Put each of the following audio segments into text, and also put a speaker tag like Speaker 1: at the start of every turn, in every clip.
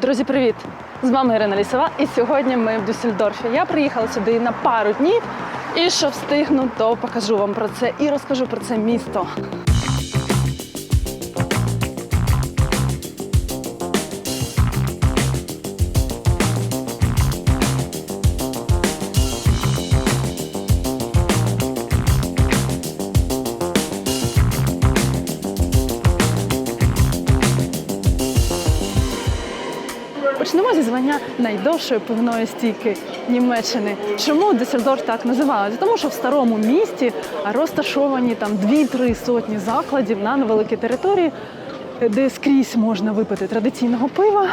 Speaker 1: Друзі, привіт! З вами Ірина Лісова, і сьогодні ми в Дюссельдорфі. Я приїхала сюди на пару днів, і що встигну, то покажу вам про це і розкажу про це місто. Почнемо зі звання найдовшої пивної стійки Німеччини. Чому Дюссельдорф так називають? Тому що в старому місті розташовані там 2-3 сотні закладів на невеликій території, де скрізь можна випити традиційного пива.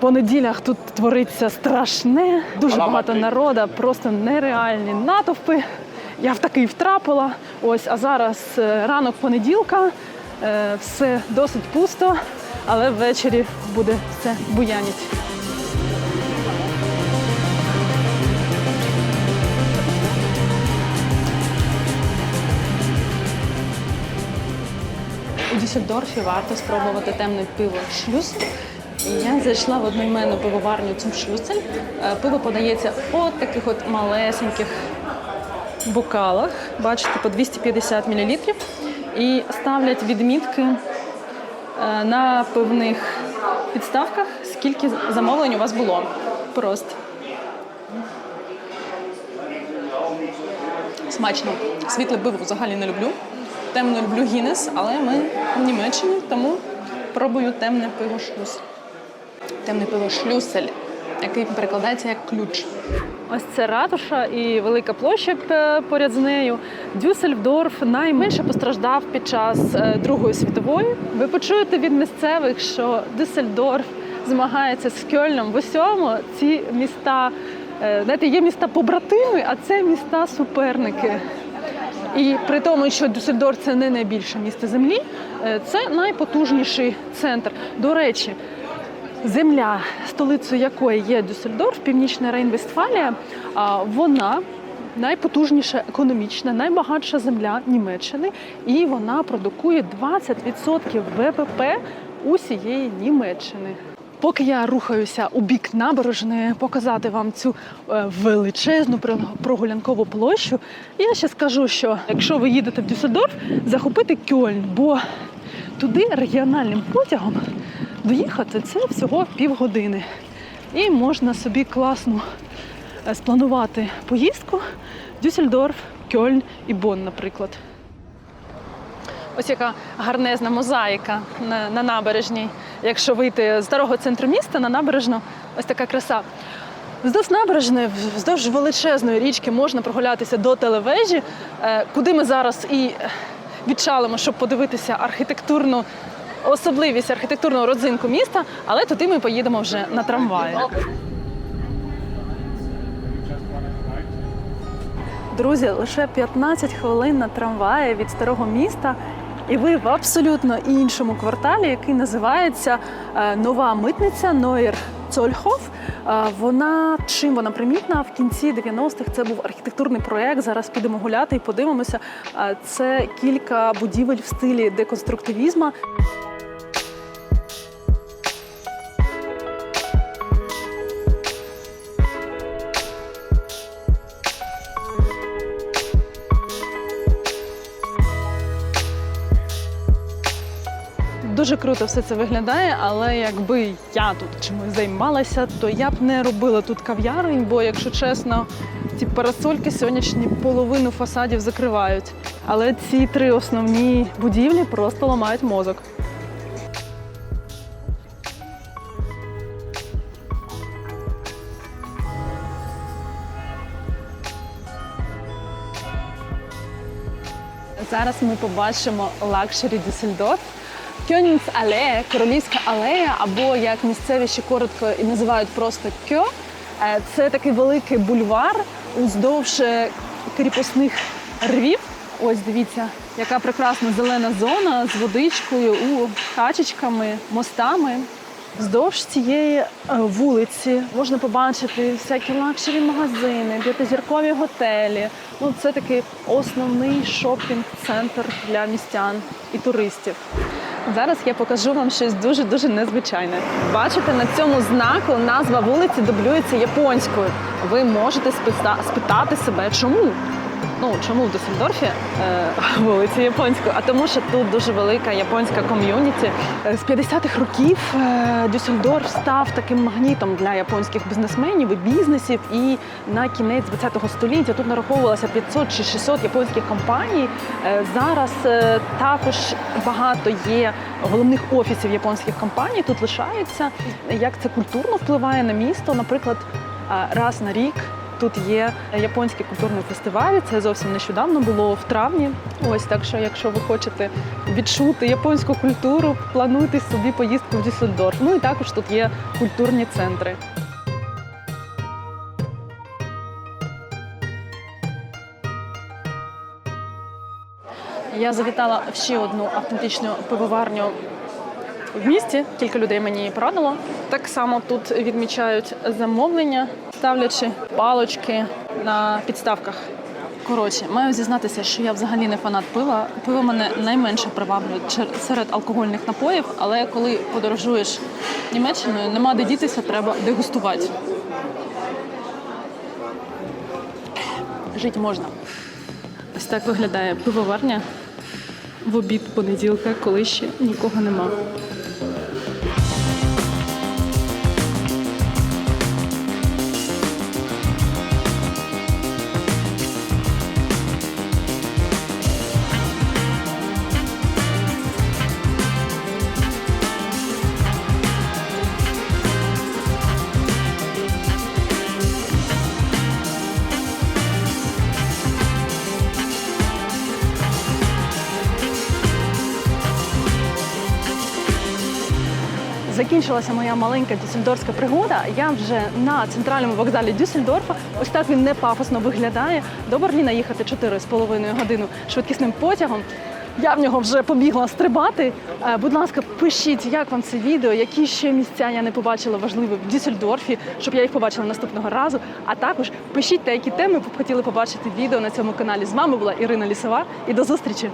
Speaker 1: По неділях тут твориться страшне, дуже багато народу, просто нереальні натовпи. Я в такий втрапила. Ось, а зараз е, ранок понеділка, е, все досить пусто, але ввечері буде все буяніть. У Дюссельдорфі варто спробувати темне пиво шлюз. Я зайшла в одноіменну пивоварню цим шлюцель. Е, Пиво подається от таких от малесеньких бокалах, бачите, по 250 мл. І ставлять відмітки на пивних підставках, скільки замовлень у вас було. Просто. Смачно. Світле пиво взагалі не люблю. Темно люблю Гіннес, але ми в Німеччині, тому пробую темне пиво шлюз. Темне пиво шлюсель, який перекладається як ключ. Ось це ратуша і велика площа поряд з нею. Дюссельдорф найменше постраждав під час е, Другої світової. Ви почуєте від місцевих, що Дюссельдорф змагається з Кьольном в усьому. Ці міста, е, знаєте, є міста побратими, а це міста суперники. І при тому, що Дюссельдорф це не найбільше місто землі, е, це найпотужніший центр. До речі, земля, столицею якої є Дюссельдорф, Північна Рейн-Вестфалія, вона найпотужніша економічна, найбагатша земля Німеччини, і вона продукує 20% ВВП усієї Німеччини. Поки я рухаюся у бік набережної, показати вам цю е, величезну прогулянкову площу, я ще скажу, що якщо ви їдете в Дюссельдорф, захопити Кьольн, бо туди регіональним потягом доїхати це всього півгодини. І можна собі класно е, спланувати поїздку Дюссельдорф, Кьольн і Бонн, наприклад. Ось яка гарнезна мозаїка на, на набережній. Якщо вийти з старого центру міста на набережну, ось така краса. Вздовж набережної, вздовж величезної річки можна прогулятися до телевежі, е, куди ми зараз і відчалимо, щоб подивитися архітектурну особливість архітектурного родзинку міста, але туди ми поїдемо вже на трамваї. Друзі, лише 15 хвилин на трамваї від старого міста, і ви в абсолютно іншому кварталі, який називається е, Нова митниця Нойер Цольхоф. Е, Вона чим вона примітна в кінці 90-х це був архітектурний проєкт. Зараз підемо гуляти і подивимося. Е, Це кілька будівель в стилі деконструктивізму. Дуже круто все це виглядає, але якби я тут чимось займалася, то я б не робила тут кав'ярень, бо, якщо чесно, ці парасольки сонячні половину фасадів закривають. Але ці три основні будівлі просто ламають мозок. Зараз ми побачимо лакшері Дюссельдорф. Кьонінс алея, королівська алея, або як місцеві ще коротко і називають просто кьо. Е, Це такий великий бульвар уздовж е, кріпосних рвів. Ось дивіться, яка прекрасна зелена зона з водичкою, у качечками, мостами. Вздовж цієї е, вулиці можна побачити всякі лакшері магазини, п'ятизіркові готелі. Ну, це такий основний шопінг-центр для містян і туристів. Зараз я покажу вам щось дуже дуже незвичайне. Бачите, на цьому знаку назва вулиці дублюється японською. Ви можете спитати себе, чому? Ну чому в Дюссельдорфі е, вулиці японською? А тому, що тут дуже велика японська ком'юніті. Е, З 50-х років е, Дюссельдорф став таким магнітом для японських бізнесменів і бізнесів. І на кінець 20-го століття тут нараховувалося 500 чи 600 японських компаній. Е, Зараз е, також багато є головних офісів японських компаній. Тут лишаються. Як це культурно впливає на місто? Наприклад, е, раз на рік. Тут є японський культурний фестиваль. Це зовсім нещодавно було в травні. Ось так що, якщо ви хочете відчути японську культуру, плануйте собі поїздку в Дюссельдорф. Ну і також тут є культурні центри. Я завітала в ще одну автентичну пивоварню в місті. Кілька людей мені порадило. Так само тут відмічають замовлення, ставлячи палочки на підставках. Коротше, маю зізнатися, що я взагалі не фанат пива. Пиво мене найменше приваблює серед алкогольних напоїв, але коли подорожуєш Німеччиною, нема де дітися, треба дегустувати. Жити можна. Ось так виглядає пивоварня в обід понеділка, коли ще нікого нема. Закінчилася моя маленька дюссельдорфська пригода. Я вже на центральному вокзалі Дюссельдорфа. Ось так він не пафосно виглядає. До Берліна їхати 4,5 години швидкісним потягом. Я в нього вже побігла стрибати. Е, Будь ласка, пишіть, як вам це відео, які ще місця я не побачила важливі в Дюссельдорфі, щоб я їх побачила наступного разу. А також пишіть, та які теми б хотіли побачити відео на цьому каналі. З вами була Ірина Лісова і до зустрічі!